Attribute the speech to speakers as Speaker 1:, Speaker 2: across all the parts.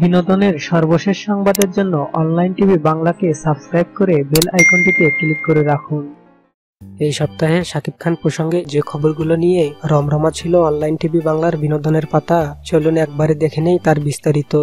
Speaker 1: বিনোদনের সর্বশেষ সংবাদের জন্য অনলাইন টিভি বাংলাকে সাবস্ক্রাইব করে বেল আইকনটিতে ক্লিক করে রাখুন। এই সপ্তাহে শাকিব খান প্রসঙ্গে যে খবরগুলো নিয়ে রমরমা ছিল অনলাইন টিভি বাংলার বিনোদনের পাতা চলুন একবারে দেখে নেই তার বিস্তারিত।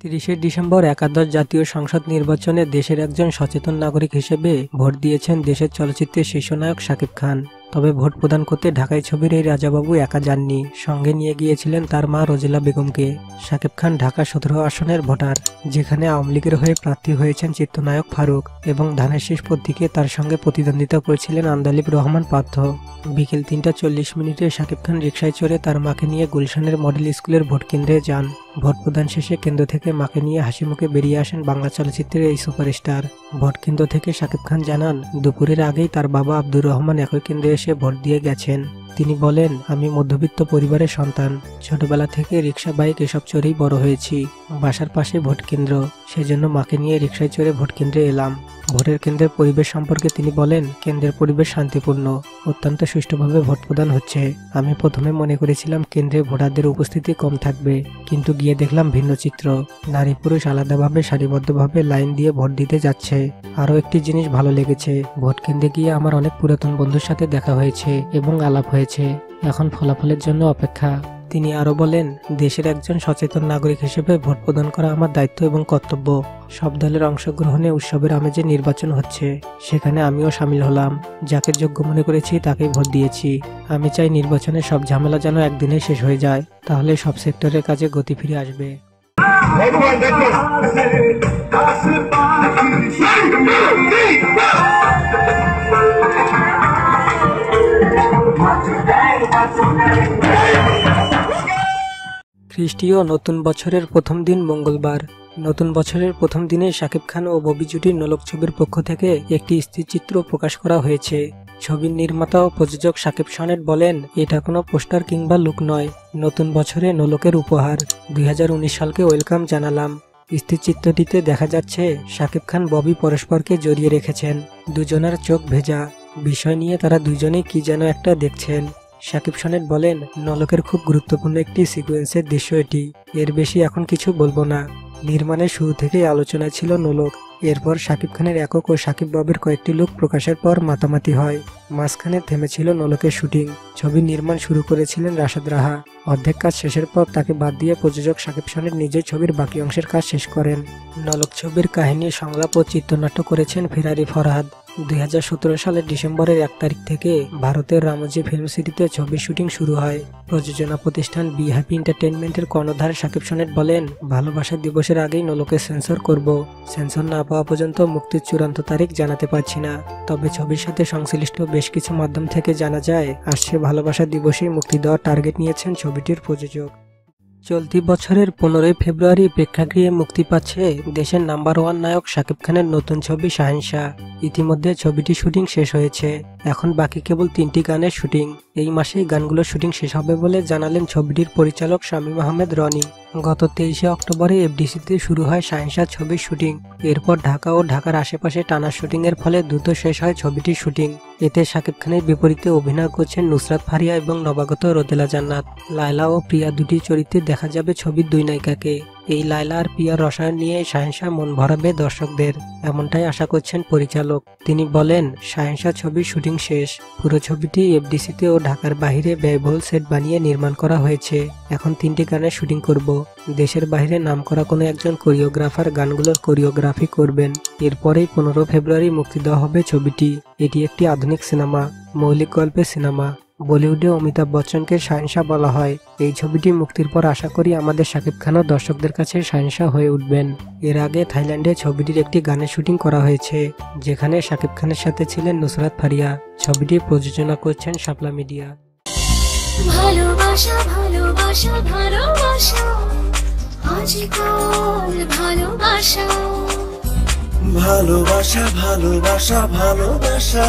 Speaker 1: তিরিশে ডিসেম্বর একাদশ জাতীয় সংসদ নির্বাচনে দেশের একজন সচেতন নাগরিক হিসেবে ভোট দিয়েছেন দেশের চলচ্চিত্রের শীর্ষনায়ক শাকিব খান। তবে ভোট প্রদান করতে ঢাকায় ছবির এই রাজাবাবু একা যাননি। সঙ্গে নিয়ে গিয়েছিলেন তার মা রোজিলা বেগমকে। শাকিব খান ঢাকা সতেরো আসনের ভোটার, যেখানে আওয়ামী লীগের হয়ে প্রার্থী হয়েছেন চিত্রনায়ক ফারুক এবং ধানের শেষ প্রতীকে তার সঙ্গে প্রতিদ্বন্দ্বিতা করেছিলেন আন্দালিব রহমান পার্থ। বিকেল তিনটা চল্লিশ মিনিটে শাকিব খান রিকশায় চড়ে তার মাকে নিয়ে গুলশানের মডেল স্কুলের ভোট কেন্দ্রে যান। ভোট প্রদান শেষে কেন্দ্র থেকে মাকে নিয়ে হাসি মুখে বেরিয়ে আসেন বাংলা চলচ্চিত্রের এই সুপারস্টার। ভোট কেন্দ্র থেকে শাকিব খান জানান, দুপুরের আগেই তার বাবা আব্দুর রহমান একই কেন্দ্রে এসে ভোট দিয়ে গেছেন। তিনি বলেন, আমি মধ্যবিত্ত পরিবারের সন্তান। ছোটবেলা থেকে রিক্সা বাইক এসব চড়েই বড় হয়েছি। বাসার পাশে ভোট কেন্দ্র। সেজন্য মাকে নিয়ে রিক্সায় চড়ে ভোট কেন্দ্রে এলাম। ভোটের কেন্দ্রের পরিবেশ সম্পর্কে তিনি বলেন, কেন্দ্রের পরিবেশ শান্তিপূর্ণ। অত্যন্ত সুষ্ঠুভাবে ভোট প্রদান হচ্ছে। আমি প্রথমে মনে করেছিলাম কেন্দ্রে ভোটারদের উপস্থিতি কম থাকবে, কিন্তু গিয়ে দেখলাম ভিন্ন চিত্র। নারী পুরুষ আলাদাভাবে, সারিবদ্ধভাবে লাইন দিয়ে ভোট দিতে যাচ্ছে। আরও একটি জিনিস ভালো লেগেছে। ভোট কেন্দ্রে গিয়ে আমার অনেক পুরাতন বন্ধুর সাথে দেখা হয়েছে এবং আলাপ হয়েছে। এখন ফলাফলের জন্য অপেক্ষা। তিনি আরও বলেন দেশের একজন সচেতন নাগরিক হিসেবে ভোট প্রদান করা আমার দায়িত্ব এবং কর্তব্য। সব দলের অংশগ্রহণে উৎসবের আমেজে নির্বাচন হচ্ছে। সেখানে আমিও সামিল হলাম। যাকে যোগ্য মনে করেছি তাকেই ভোট দিয়েছি। আমি চাই নির্বাচনের সব ঝামেলা যেন একদিনে শেষ হয়ে যায়। তাহলে সব সেক্টরের কাজে গতি ফিরে আসবে। খ্রিস্টীয় নতুন বছরের প্রথম দিন মঙ্গলবার। নতুন বছরের প্রথম দিনে শাকিব খান ও ববি জুটির নলক ছবির পক্ষ থেকে একটি স্থিরচিত্র প্রকাশ করা হয়েছে। ছবির নির্মাতা ও প্রযোজক শাকিব সনেট বলেন, এটা কোনো পোস্টার কিংবা লুক নয়, নতুন বছরে নলকের উপহার। দুই হাজার উনিশ সালকে ওয়েলকাম জানালাম। স্থিরচিত্রটিতে দেখা যাচ্ছে, শাকিব খান ববি পরস্পরকে জড়িয়ে রেখেছেন। দুজনের চোখ ভেজা। বিষয় নিয়ে তারা দুজনেই কি যেন একটা দেখছেন। শাকিব সনেট বলেন, নলকের খুব গুরুত্বপূর্ণ একটি সিকোয়েন্সের দৃশ্য এটি। এর বেশি এখন কিছু বলব না। নির্মাণের শুরু থেকেই আলোচনায় ছিল নোলক। এরপর শাকিব খানের একক ও শাকিব বাবের কয়েকটি লুক প্রকাশের পর মাতামাতি হয়। মাঝখানে থেমেছিল নলকের শুটিং। ছবি নির্মাণ শুরু করেছিলেন রাশাদ রাহা। অর্ধেক কাজ শেষের পর তাকে বাদ দিয়ে প্রযোজক শাকিব খানের নিজের ছবির বাকি অংশের কাজ শেষ করেন। নলক ছবির কাহিনী, সংলাপ ও চিত্রনাট্য করেছেন ফেরারি ফরহাদ। দুই হাজার সতেরো সালের ডিসেম্বরের এক তারিখ থেকে ভারতের রামজি ফিল্ম সিটিতে ছবির শুটিং শুরু হয়। প্রযোজনা প্রতিষ্ঠান বি হ্যাপি এন্টারটেনমেন্টের কর্ণধার শাকিব সনেট বলেন, ভালোবাসা দিবসের আগেই নলকে সেন্সর করব। সেন্সর না পাওয়া পর্যন্ত মুক্তির চূড়ান্ত তারিখ জানাতে পারছি না। তবে ছবির সাথে সংশ্লিষ্ট বেশ কিছু মাধ্যম থেকে জানা যায়, আসছে ভালোবাসা দিবসেই মুক্তি দেওয়ার টার্গেট নিয়েছেন ছবিটির প্রযোজক। চলতি বছরের পনেরোই ফেব্রুয়ারি প্রেক্ষাগৃহে মুক্তি পাচ্ছে দেশের নাম্বার ওয়ান নায়ক শাকিব খানের নতুন ছবি শাহিনশাহ। ইতিমধ্যে ছবিটি শুটিং শেষ হয়েছে। এখন বাকি কেবল তিনটি গানের শুটিং। এই মাসেই গানগুলোর শুটিং শেষ হবে বলে জানালেন ছবিটির পরিচালক শামীম আহমেদ রনি। গত তেইশে অক্টোবরে এফডিসিতে শুরু হয় শাহিনশাহ ছবির শুটিং। এরপর ঢাকা ও ঢাকার আশেপাশে টানা শুটিং এর ফলে দ্রুত শেষ হয় ছবিটির শুটিং। এতে শাকিব খানের বিপরীতে অভিনয় করছেন নুসরাত ফারিয়া এবং নবাগত রোদেলা জান্নাত। লায়লা ও প্রিয়া দুটি চরিত্রে দেখা যাবে ছবির দুই নায়িকাকে। এই লাইলা আর পিয়ার রসায়ন নিয়ে শাহেনশাহ মন ভরাবে দর্শকদের, এমনটাই আশা করছেন পরিচালক। তিনি বলেন শাহেনশাহ ছবির শুটিং শেষ। পুরো ছবিটি এফডিসিতে ও ঢাকার বাহিরে ব্যয়বহুল সেট বানিয়ে নির্মাণ করা হয়েছে। এখন তিনটি গানের শুটিং করব। দেশের বাইরে নামকরা কোনো একজন কোরিওগ্রাফার গানগুলোর কোরিওগ্রাফি করবেন। এরপরেই পনেরো ফেব্রুয়ারি মুক্তি দেওয়া হবে ছবিটি। এটি একটি আধুনিক সিনেমা, মৌলিক গল্পের সিনেমা। বলিউডে অমিতাভ বচ্চনকে শাহিনশাহ বলা হয়। এই ছবিটি মুক্তির পর আশা করি আমাদের শাকিব খানও দর্শকদের কাছে শাহিনশাহ হয়ে উঠবেন। এর আগে থাইল্যান্ডে ছবিটির একটি গানের শুটিং করা হয়েছে যেখানে শাকিব খানের সাথে ছিলেন নুসরাত ফারিয়া। ছবিটি প্রযোজনা করছেন শাপলা মিডিয়া।
Speaker 2: ভালোবাসা ভালোবাসা ভালোবাসা আজকাল ভালোবাসা।
Speaker 3: ভালোবাসা ভালোবাসা ভালোবাসা।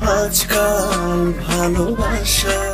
Speaker 3: আজকাল ভালোবাসা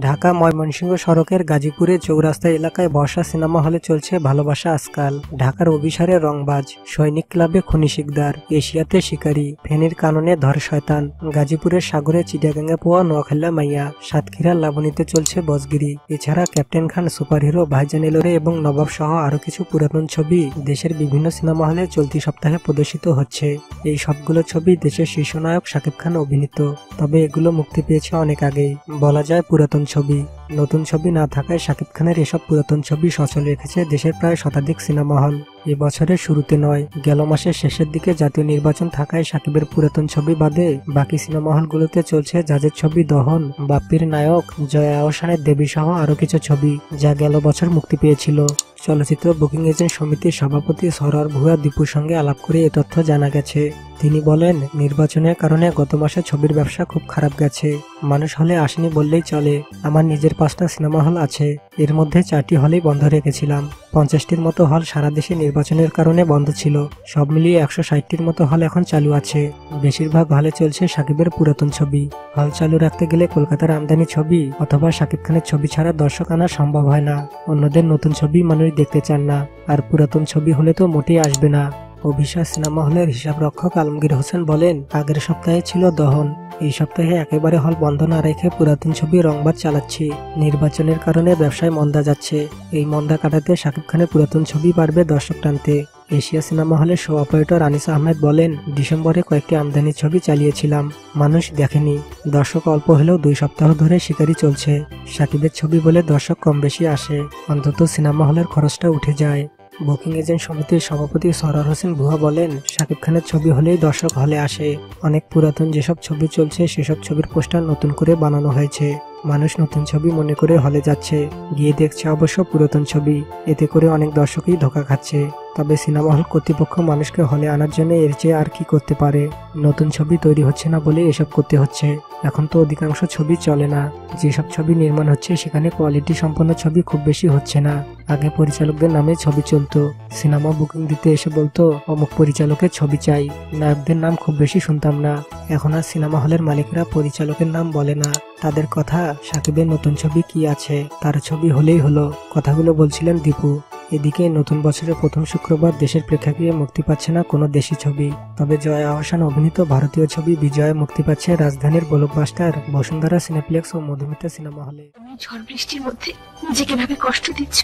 Speaker 1: ঢাকা ময়মনসিংহ সড়কের গাজীপুরে চৌরাস্তা এলাকায় বর্ষা সিনেমা হলে চলছে ভালোবাসা আজকাল। ঢাকার অভিসারে রংবাজ, সৈনিক ক্লাবে খুনি শিকদার, এশিয়াতে শিকারী, ফেনীর কাননে ধর শয়তান, গাজীপুরের সাগরে চিটাগাঙ্গা পোয়া নোয়াখাল্লা মাইয়া, সাতক্ষীরার লাবণীতে চলছে বজগিরি এছাড়া ক্যাপ্টেন খান, সুপারহিরো ভাইজান এলোরে এবং নবাব সহ আরও কিছু পুরাতন ছবি দেশের বিভিন্ন সিনেমা হলে চলতি সপ্তাহে প্রদর্শিত হচ্ছে। এই সবগুলো ছবি দেশের শীর্ষ নায়ক শাকিব খান অভিনীত। তবে এগুলো মুক্তি পেয়েছে অনেক আগেই। বলা যায় পুরাতন ছবি নতুন ছবি না থাকায় শাকিব খানের এসব পুরাতন ছবি সচল রেখেছে দেশের প্রায় শতাধিক সিনেমা হল। এ বছরের শুরুতে নয়, গেল মাসের শেষের দিকে জাতীয় নির্বাচন থাকায় শাকিবের পুরাতন ছবি বাদে বাকি সিনেমা হলগুলোতে চলছে জাজের ছবি দহন, বাপ্পির নায়ক, জয়া আহসানের দেবী সহ আরও কিছু ছবি, যা গেল বছর মুক্তি পেয়েছিল। চলচ্চিত্র বুকিং এজেন্ট সমিতির সভাপতি সরার ভুয়া দীপুর সঙ্গে আলাপ করে এ তথ্য জানা গেছে। তিনি বলেন, নির্বাচনের কারণে গত মাসে ছবির ব্যবসা খুব খারাপ গেছে। মানুষ হলে আসেনি বললেই চলে। আমার নিজের পাঁচটা সিনেমা হল আছে। এর মধ্যে চারটি হলেই বন্ধ রেখেছিলাম। পঞ্চাশটির মতো হল সারা দেশে নির্বাচনের কারণে বন্ধ ছিল। সব মিলিয়ে একশো ষাটটির মতো হল এখন চালু আছে। বেশিরভাগ হলে চলছে সাকিবের পুরাতন ছবি। হল চালু রাখতে গেলে কলকাতার আমদানি ছবি অথবা শাকিব খানের ছবি ছাড়া দর্শক আনা সম্ভব হয় না। অন্যদের নতুন ছবি মানুষ দেখতে চান না। আর পুরাতন ছবি হলে তো মোটেই আসবে না। অভিশা সিনেমা হলের হিসাব রক্ষক আলমগীর হোসেন বলেন, আগের সপ্তাহে ছিল দহন। এই সপ্তাহে একেবারে হল বন্ধ না রেখে পুরাতন ছবি রংবাদ চালাচ্ছি। নির্বাচনের কারণে ব্যবসায় মন্দা যাচ্ছে। এই মন্দা কাটাতে শাকিব খানের পুরাতন ছবি পারবে দর্শক টানতে। এশিয়া সিনেমা হলের শো অপারেটর আনিস আহমেদ বলেন, ডিসেম্বরে কয়েকটি আমদানি ছবি চালিয়েছিলাম। মানুষ দেখেনি। দর্শক অল্প হলেও দুই সপ্তাহ ধরে শিকারি চলছে। সাকিবের ছবি বলে দর্শক কম বেশি আসে। অন্তত সিনেমা হলের খরচটা উঠে যায়। বুকিং এজেন্ট সমিতির সভাপতি সরার হোসেন ভুয়া বলেন, শাকিব খানের ছবি হলেই দর্শক হলে আসে। অনেক পুরাতন যেসব ছবি চলছে, সেসব ছবির পোস্টার নতুন করে বানানো হয়েছে। মানুষ নতুন ছবি মনে করে হলে যাচ্ছে। গিয়ে দেখছে অবশ্য পুরাতন ছবি। এতে করে অনেক দর্শকই ধোকা খাচ্ছে। তবে সিনেমা হল কর্তৃপক্ষ মানুষকে হলে আনার জন্য এর চেয়ে আর কি করতে পারে? নতুন ছবি তৈরি হচ্ছে না বলে এসব করতে হচ্ছে। এখন তো অধিকাংশ ছবি চলে না। যেসব ছবি নির্মাণ হচ্ছে, সেখানে কোয়ালিটি সম্পন্ন ছবি খুব বেশি হচ্ছে না। আগে পরিচালকদের নামে ছবি চলতো। সিনেমা বুকিং দিতে এসে বলতো, অমুক পরিচালকের ছবি চাই। নায়কদের নাম খুব বেশি শুনতাম না। এখন আর সিনেমা হলের মালিকরা পরিচালকের নাম বলে না। তাদের কথা, সাকিবের নতুন ছবি কি আছে? তার ছবি হলেই হলো। কথাগুলো বলছিলেন দীপু। এদিকে নতুন বছরের প্রথম শুক্রবার দেশের প্রেক্ষাগৃহে মুক্তি পাচ্ছে না কোনো দেশি ছবি। তবে জয়া আহসান অভিনীত ভারতীয় ছবি বিজয় মুক্তি পাচ্ছে রাজধানীর ব্লকবাস্টার বসুন্ধরা সিনেপ্লেক্স ও মধুমিতা সিনেমা হলে।
Speaker 4: ঝড় বৃষ্টির মধ্যে নিজেকে ভাবে কষ্ট দিচ্ছ?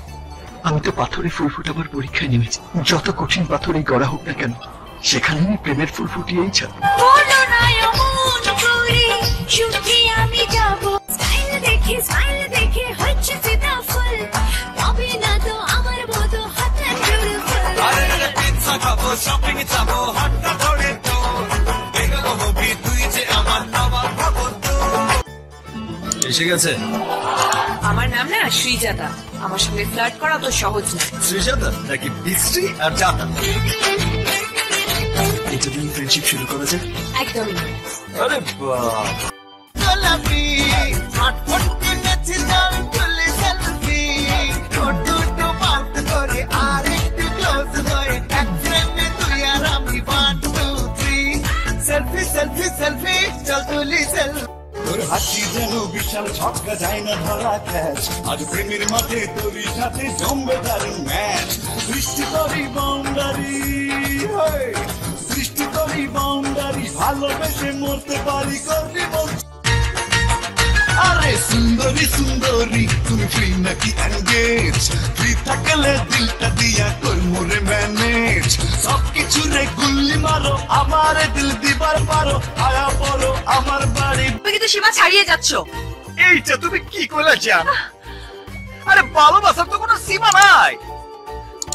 Speaker 3: আমি তো পাথরে ফুল ফুটাবার পরীক্ষায় নেমেছি। যত কঠিন পাথরেই গড়া হোক না কেন সেখানে আমি প্রেমের ফুল ফুটিয়েই ছাড়ব
Speaker 2: বলো না এমন আমি যাব। ফুল
Speaker 5: এসে গেছে?
Speaker 6: আমার নাম না শ্রীজাতা আমার সঙ্গে ফ্লার্ট করা তো সহজ না।
Speaker 5: শ্রীজাদা নাকি বিশ্রী আর জাতা? এটা দিন ফ্রেন্ডশিপ শুরু করা যায়
Speaker 6: একদমই না।
Speaker 5: আরে বাহ।
Speaker 7: ছক্কা যায় না ধরা ক্যাচ আজ প্রেমের মাঠে তোর সাথে জমবে দারুণ ম্যাচ। সৃষ্টি করি বাউন্ডারি সৃষ্টি করি বাউন্ডারি, ভালোবেসে মরতে পারি, করবি আরে সুন্দরী সুন্দরী, তুমি ফ্রি নাকি এঙ্গেজ ফ্রি থাকলে দিলটা দিয়া কর, মোরে ম্যানেজ সব কিছু রে গুল্লি মারো, আমার দিল দিবার পারো, আয়া পড়ো আমার বাড়ি।
Speaker 6: তুমি কিন্তু সীমা ছাড়িয়ে যাচ্ছ।
Speaker 3: এইটা তুমি কি করলে জান? আরে ভালোবাসার তো কোনো সীমা নাই।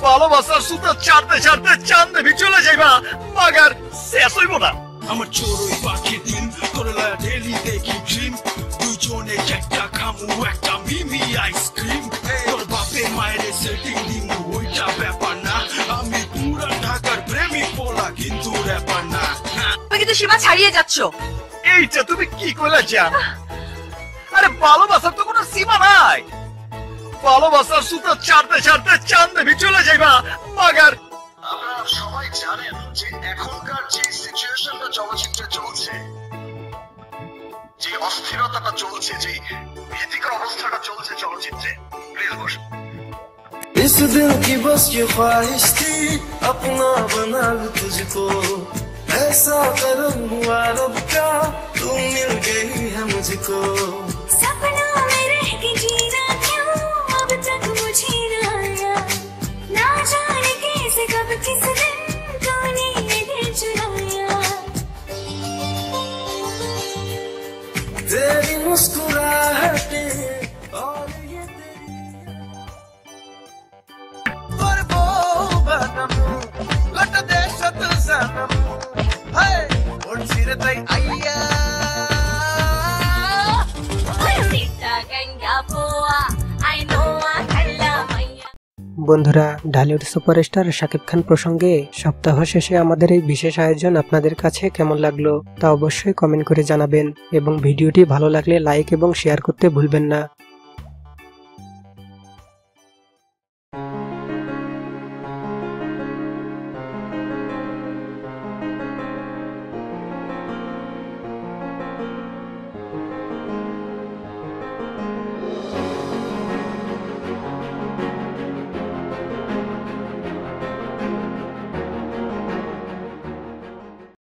Speaker 3: ভালোবাসার সুতো ছাড়তে ছাড়তে চাঁদ দেবী চলে যাইবা মাগার শেষ হইব না।
Speaker 7: আমার চড়ুই পাখি দিন করলা ডেলি দেখি ড্রিম দুজনে একটা খামু একটা মিমি আইসক্রিম। তোর বাপে মায়ের সেটিং দিমু ওইটা ব্যাপার না। আমি পুরা ঢাকার প্রেমিক পোলা কিন্তু ব্যাপার না।
Speaker 6: তুমি কিন্তু সীমা ছাড়িয়ে যাচ্ছ।
Speaker 3: এইটা তুমি কি করলে জান? আরে ভালোবাসার তো কোনো সীমা নাই ভালোবাসার সুতো ছাড়তে ছাড়তে চাঁদ দেবী চলে যাইবা মাগার
Speaker 7: আপনারা সবাই জানেন যে এখনকার যে সিচুয়েশনটা চলচ্চিত্রে চলছে যে অস্থিরতাটা চলছে যে ভীতিকর অবস্থাটা চলছে চলচ্চিত্রে প্লিজ বসুন
Speaker 8: इस दिल की बस ये ख्वाहिश थी अपना बना लूं तुझको ऐसा करम हुआ रब का तू मिल गई है मुझको
Speaker 2: जाने कैसे कब किस
Speaker 1: বন্ধুরা, ঢালিউড সুপারস্টার শাকিব খান প্রসঙ্গে সপ্তাহ শেষে আমাদের এই বিশেষ আয়োজন আপনাদের কাছে কেমন লাগল তা অবশ্যই কমেন্ট করে জানাবেন এবং ভিডিওটি ভালো লাগলে লাইক এবং শেয়ার করতে ভুলবেন না।